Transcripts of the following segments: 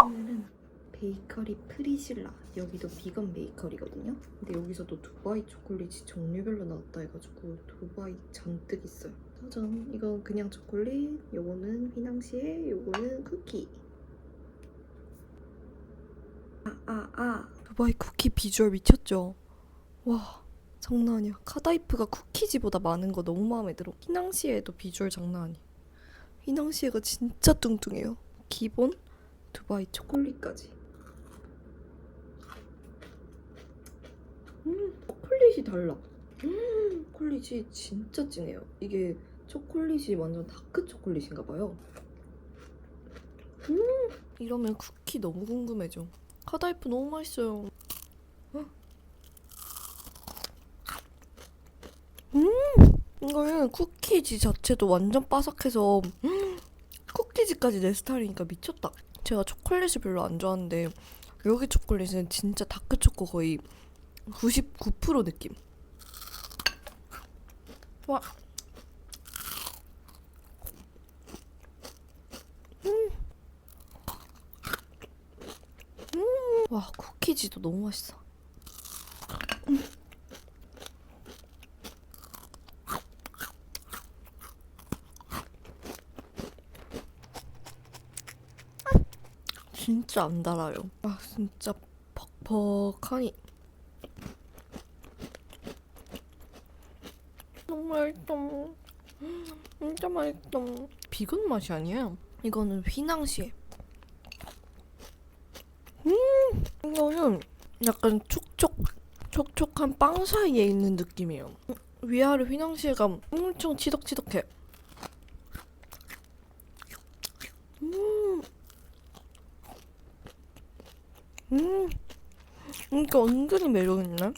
오늘은 베이커리 프리실라. 여기도 비건 베이커리거든요. 근데 여기서도 두바이 초콜릿이 종류별로 나왔다 해가지고 두바이 잔뜩 있어요. 짜잔. 이건 그냥 초콜릿 요거는 휘낭시에 요거는 쿠키. 아아아 아, 두바이 쿠키 비주얼 미쳤죠? 와 장난 아니야 카다이프가 쿠키지보다 많은 거 너무 마음에 들어 휘낭시에도 비주얼 장난 아니야 휘낭시에가 진짜 뚱뚱해요 기본 두바이 초콜릿까지. 음, 초콜릿이 달라. 음, 초콜릿이 진짜 진해요. 이게 초콜릿이 완전 다크 초콜릿인가 봐요. 음, 이러면 쿠키 너무 궁금해져. 카다이프 너무 맛있어요. 어? 음, 이거는 쿠키지 자체도 완전 바삭해서 음, 쿠키지까지 내 스타일이니까 미쳤다. 제가 초콜릿을 별로 안 좋아하는데 여기 초콜릿은 진짜 다크 초코 거의 99% 느낌. 와. 음. 음. 와 쿠키지도 너무 맛있어. 진짜 안 달아요. 아 진짜 퍽퍽하니. 너무 맛있어. 진짜 맛있어. 비건 맛이 아니에요. 이거는 휘낭시에. 음, 이거는 약간 촉촉, 촉촉한 빵 사이에 있는 느낌이에요. 음, 위아래 휘낭시에가 엄청 치덕치덕해. 음. 음, 이거 은근히 매력있네.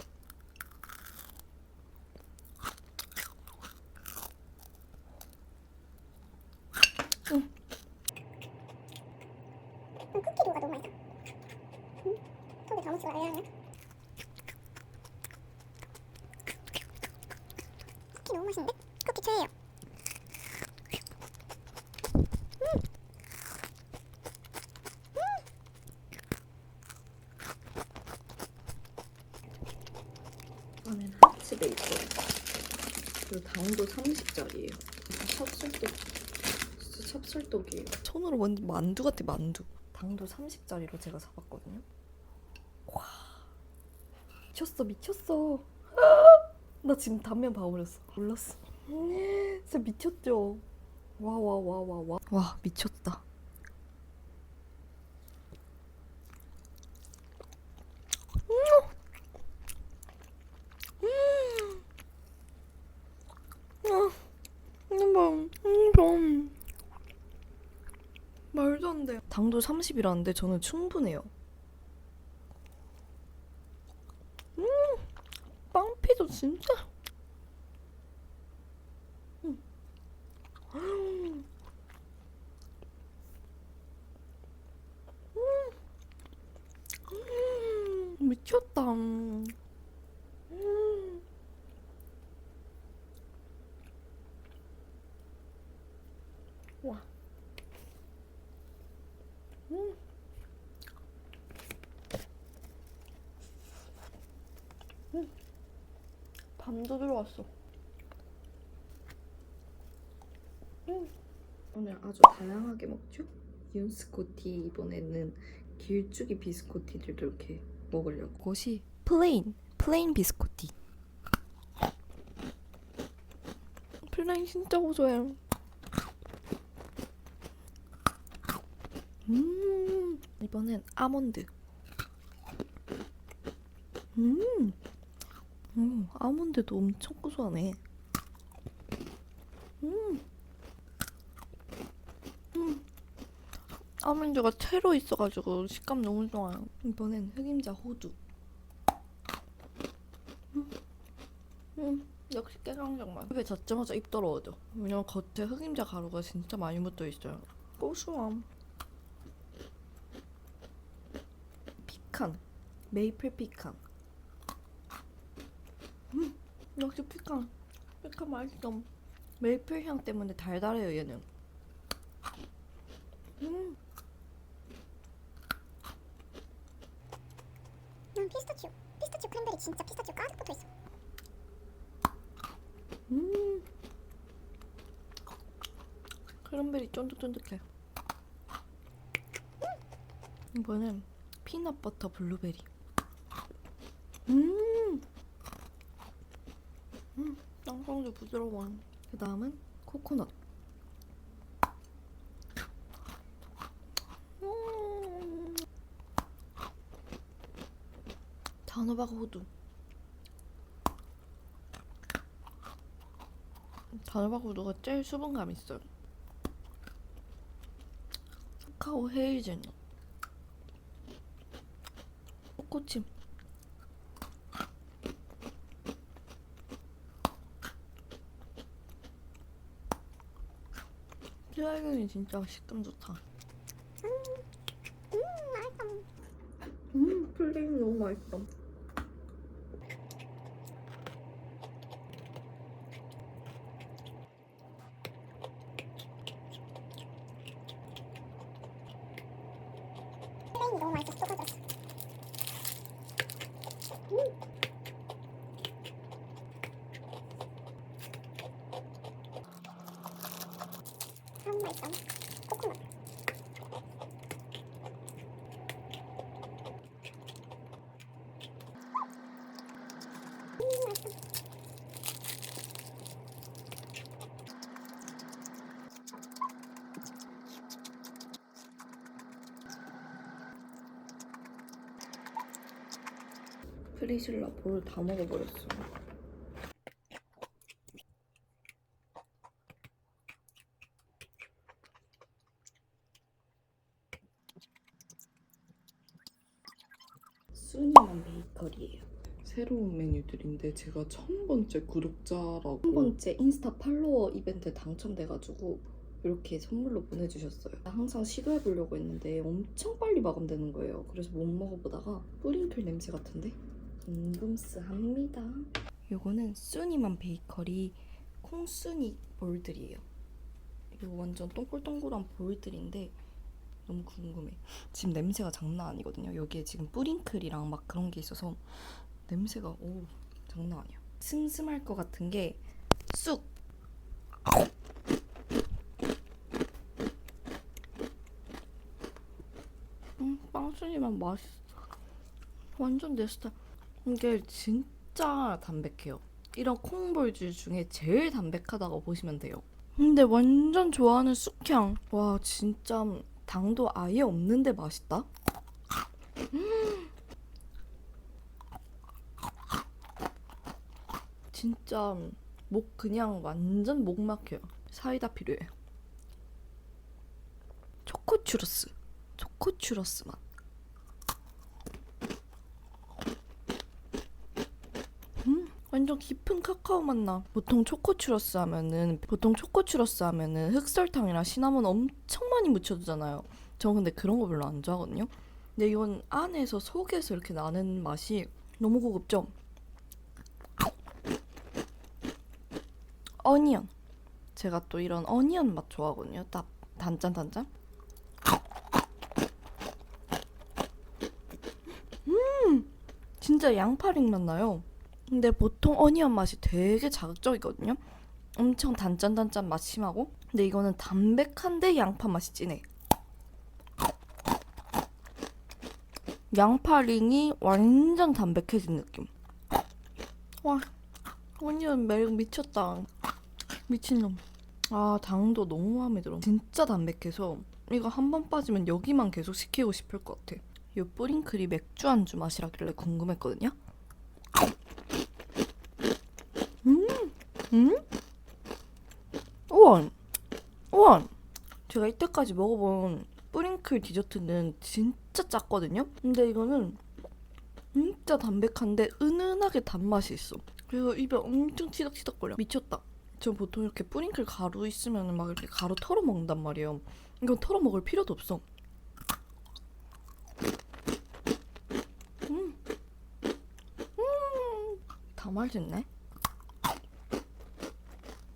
쿠키류가 너무 맛있어. 응? 속에 더 묻히고 알려면 쿠키 너무 맛있는데? 쿠키 최애요. 안에는 하츠 베이컨. 그리고 당도 30짜리예요. 찹쌀떡. 진짜 찹쌀떡이에요. 손으로 완전 만두 같아 만두. 당도 30짜리로 제가 사봤거든요. 와 미쳤어 미쳤어. 나 지금 단면 봐버렸어. 몰랐어. 진짜 미쳤죠. 와 와 와 와 와. 와 미쳤다. 음, 음, 돼. 당도 30이라는데 저는 충분해요. 음, 빵피도 진짜. 음. 음. 음, 미쳤다. 음. 와. 밤도 들어왔어. 음. 오늘 아주 다양하게 먹죠? 윤스코티 이번에는 길쭉이 비스코티들도 이렇게 먹으려고. 그것이 플레인, 플레인 비스코티. 플레인 진짜 고소해요. 음, 이번엔 아몬드. 음, 음, 아몬드도 엄청 고소하네. 음, 음, 아몬드가 채로 있어가지고 식감 너무 좋아요. 이번엔 흑임자 호두. 음, 음, 역시 깨강정 맛. 입에 닿자마자 입 떨어져. 왜냐면 겉에 흑임자 가루가 진짜 많이 묻어 있어요. 고소함. 피칸 메이플 피칸 음, 역시 피칸. 피칸 맛있어. 메이플 향 때문에 달달해요 얘는. 음. 난 피스타치오. 피스타치오 크랜베리 진짜 피스타치오 가득 붙어 있어. 음. 크랜베리 쫀득쫀득해. 이거는 피넛버터 블루베리. 음. 음, 땅콩도 부드러워. 그 다음은 코코넛. 음. 단호박 호두. 단호박 호두가 제일 수분감 있어요. 카카오 헤이즐넛. 초코칩. 피라이이 진짜 식감 좋다. 음, 맛있다. 음, 플레인 너무 맛있다. 너무 또 가져왔어. 음. 프리실라 볼다 먹어버렸어. 순이만 베이커리예요. 새로운 메뉴들인데 제가 천 번째 구독자라고 한 번째 인스타 팔로워 이벤트에 당첨돼가지고 이렇게 선물로 보내주셨어요. 항상 시도해보려고 했는데 엄청 빨리 마감되는 거예요. 그래서 못 먹어보다가 뿌링클 냄새 같은데 궁금스 합니다. 요거는 순이만 베이커리 콩순이 볼들이에요. 이거 완전 동글동글한 볼들인데 너무 궁금해. 지금 냄새가 장난 아니거든요. 여기에 지금 뿌링클이랑 막 그런 게 있어서 냄새가 오 장난 아니야. 슴슴할 것 같은 게 쑥. 음, 빵순이만 맛있어. 완전 내 스타일. 이게 진짜 담백해요. 이런 콩볼주 중에 제일 담백하다고 보시면 돼요. 근데 완전 좋아하는 쑥향. 와, 진짜 당도 아예 없는데 맛있다. 음. 진짜 목 그냥 완전 목 막혀요. 사이다 필요해. 초코 추러스. 초코 추러스 맛. 음, 완전 깊은 카카오 맛 나. 보통 초코 추러스 하면은 보통 초코 추러스 하면은 흑설탕이랑 시나몬 엄청 많이 묻혀두잖아요. 저 근데 그런 거 별로 안 좋아하거든요. 근데 이건 안에서 속에서 이렇게 나는 맛이 너무 고급죠. 어니언. 제가 또 이런 어니언 맛 좋아하거든요. 딱 단짠 단짠. 음, 진짜 양파링 맛 나요. 근데 보통 어니언 맛이 되게 자극적이거든요. 엄청 단짠 단짠 맛 심하고. 근데 이거는 담백한데 양파 맛이 진해. 양파링이 완전 담백해진 느낌. 와, 어니언 매력 미쳤다. 미친놈. 아, 당도 너무 마음에 들어. 진짜 담백해서 이거 한 번 빠지면 여기만 계속 시키고 싶을 것 같아. 이 뿌링클이 맥주 안주 맛이라길래 궁금했거든요. 음, 음? 우와, 우와. 제가 이때까지 먹어본 뿌링클 디저트는 진짜 짰거든요. 근데 이거는 진짜 담백한데 은은하게 단맛이 있어. 그리고 입에 엄청 치덕치덕거려. 미쳤다. 저 보통 이렇게 뿌링클 가루 있으면 막 이렇게 가루 털어 먹는단 말이에요. 이건 털어 먹을 필요도 없어. 음, 음, 다 맛있네.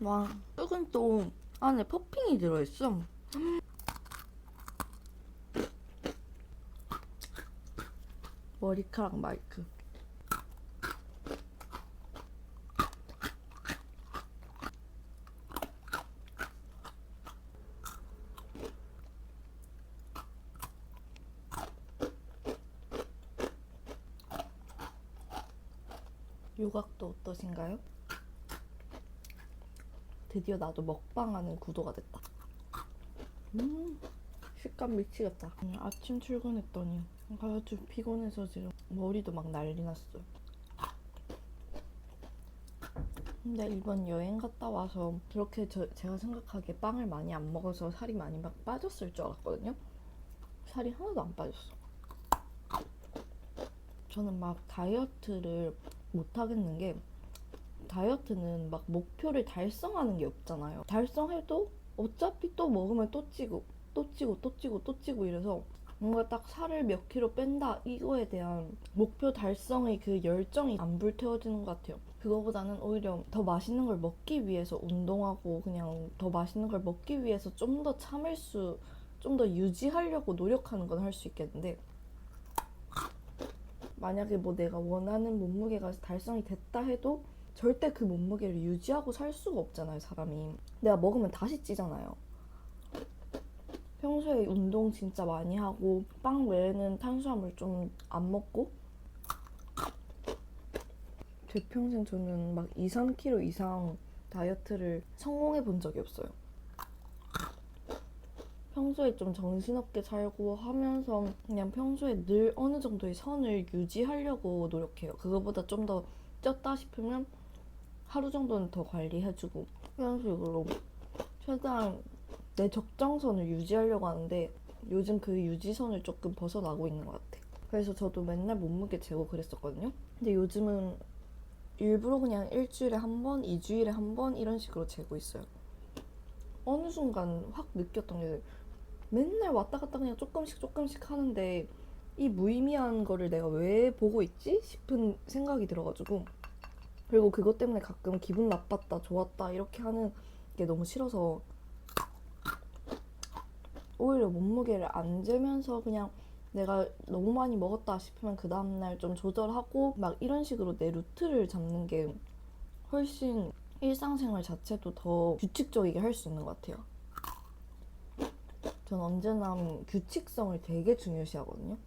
와, 쑥은 또 안에 퍼핑이 들어있어. 머리카락 마이크. 요각도 어떠신가요? 드디어 나도 먹방하는 구도가 됐다. 음, 식감 미치겠다. 음, 아침 출근했더니 아주 피곤해서 지금 머리도 막 난리 났어요. 근데 이번 여행 갔다 와서 그렇게 저, 제가 생각하기에 빵을 많이 안 먹어서 살이 많이 막 빠졌을 줄 알았거든요. 살이 하나도 안 빠졌어. 저는 막 다이어트를 못 하겠는 게 다이어트는 막 목표를 달성하는 게 없잖아요. 달성해도 어차피 또 먹으면 또 찌고 또 찌고 또 찌고 또 찌고 이래서 뭔가 딱 살을 몇 킬로 뺀다 이거에 대한 목표 달성의 그 열정이 안 불태워지는 것 같아요. 그거보다는 오히려 더 맛있는 걸 먹기 위해서 운동하고 그냥 더 맛있는 걸 먹기 위해서 좀 더 참을 수, 좀 더 유지하려고 노력하는 건 할 수 있겠는데 만약에 뭐 내가 원하는 몸무게가 달성이 됐다 해도 절대 그 몸무게를 유지하고 살 수가 없잖아요, 사람이. 내가 먹으면 다시 찌잖아요. 평소에 운동 진짜 많이 하고 빵 외에는 탄수화물 좀 안 먹고 제 평생 저는 막 2, 3kg 이상 다이어트를 성공해 본 적이 없어요. 평소에 좀 정신없게 살고 하면서 그냥 평소에 늘 어느 정도의 선을 유지하려고 노력해요. 그거보다 좀 더 쪘다 싶으면 하루 정도는 더 관리해주고 이런 식으로 최대한 내 적정선을 유지하려고 하는데 요즘 그 유지선을 조금 벗어나고 있는 것 같아. 그래서 저도 맨날 몸무게 재고 그랬었거든요. 근데 요즘은 일부러 그냥 일주일에 한 번, 이주일에 한 번 이런 식으로 재고 있어요. 어느 순간 확 느꼈던 게 맨날 왔다 갔다 그냥 조금씩 조금씩 하는데 이 무의미한 거를 내가 왜 보고 있지 싶은 생각이 들어가지고 그리고 그것 때문에 가끔 기분 나빴다 좋았다 이렇게 하는 게 너무 싫어서 오히려 몸무게를 안 재면서 그냥 내가 너무 많이 먹었다 싶으면 그 다음날 좀 조절하고 막 이런 식으로 내 루트를 잡는 게 훨씬 일상생활 자체도 더 규칙적이게 할 수 있는 것 같아요. 전 언제나 규칙성을 되게 중요시하거든요.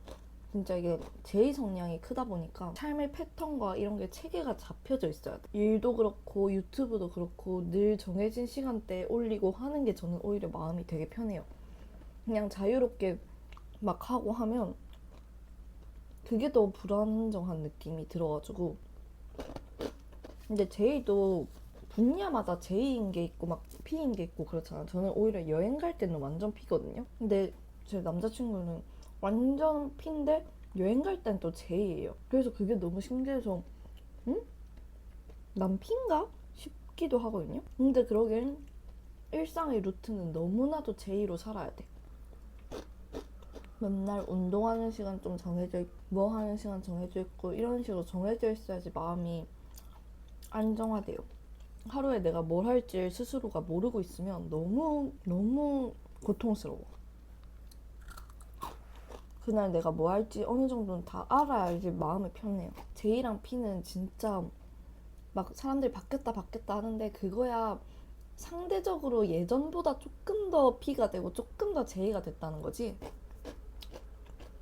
진짜 이게 제2 성향이 크다 보니까 삶의 패턴과 이런 게 체계가 잡혀져 있어야 돼. 일도 그렇고 유튜브도 그렇고 늘 정해진 시간대에 올리고 하는 게 저는 오히려 마음이 되게 편해요. 그냥 자유롭게 막 하고 하면 그게 더 불안정한 느낌이 들어가지고 근데 제이도 분야마다 제이인 게 있고 막 P인 게 있고 그렇잖아. 저는 오히려 여행 갈 때는 완전 P거든요. 근데 제 남자친구는 완전 P인데 여행 갈 땐 또 J예요. 그래서 그게 너무 신기해서 응? 난 P인가? 싶기도 하거든요. 근데 그러기엔 일상의 루트는 너무나도 J로 살아야 돼. 맨날 운동하는 시간 좀 정해져 있고 뭐 하는 시간 정해져 있고 이런 식으로 정해져 있어야지 마음이 안정화돼요. 하루에 내가 뭘 할지 스스로가 모르고 있으면 너무 너무 고통스러워. 그날 내가 뭐 할지 어느 정도는 다 알아야지 마음이 편해요. 제이랑 피는 진짜 막 사람들이 바뀌었다 바뀌었다 하는데 그거야 상대적으로 예전보다 조금 더 피가 되고 조금 더 제이가 됐다는 거지.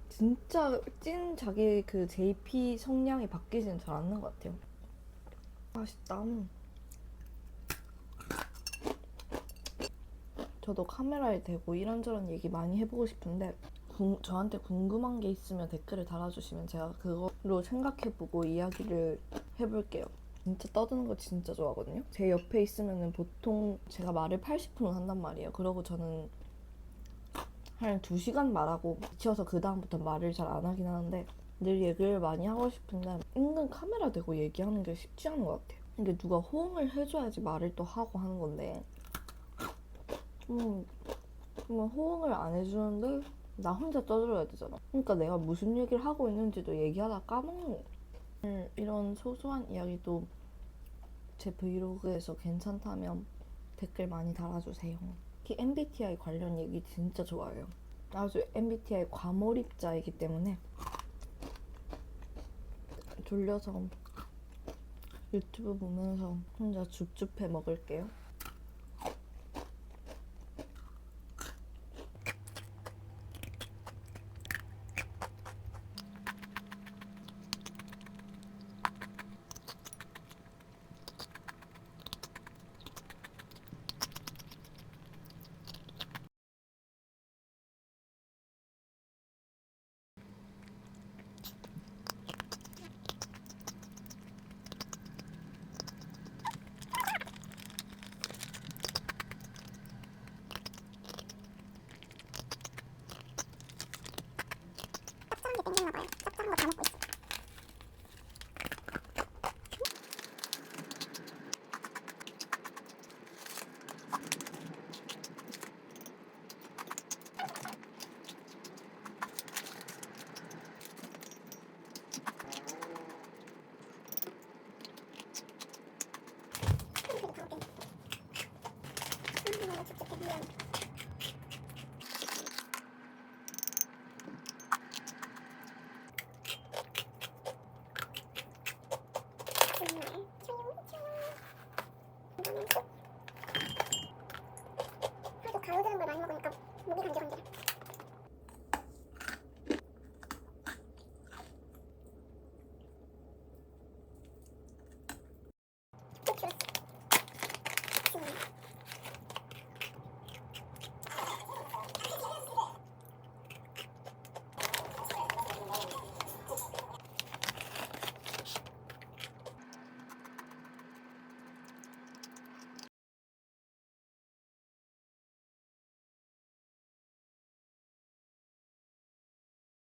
진짜 찐 자기 그 JP 성향이 바뀌지는 잘 않는 것 같아요. 맛있다. 저도 카메라에 대고 이런저런 얘기 많이 해보고 싶은데 궁- 저한테 궁금한 게 있으면 댓글을 달아주시면 제가 그거로 생각해보고 이야기를 해볼게요. 진짜 떠드는 거 진짜 좋아하거든요. 제 옆에 있으면은 보통 제가 말을 80% 한단 말이에요. 그러고 저는 한 2시간 말하고 지쳐서 그 다음부터 말을 잘 안 하긴 하는데 늘 얘기를 많이 하고 싶은데 은근 카메라 대고 얘기하는 게 쉽지 않은 것 같아요. 이게 누가 호응을 해줘야지 말을 또 하고 하는 건데 음, 그러면 호응을 안 해주는데 나 혼자 떠들어야 되잖아. 그러니까 내가 무슨 얘기를 하고 있는지도 얘기하다 까먹는 거. 음, 이런 소소한 이야기도 제 브이로그에서 괜찮다면 댓글 많이 달아주세요. 특히 MBTI 관련 얘기 진짜 좋아해요. 아주 MBTI 과몰입자이기 때문에 졸려서 유튜브 보면서 혼자 줍줍해 먹을게요.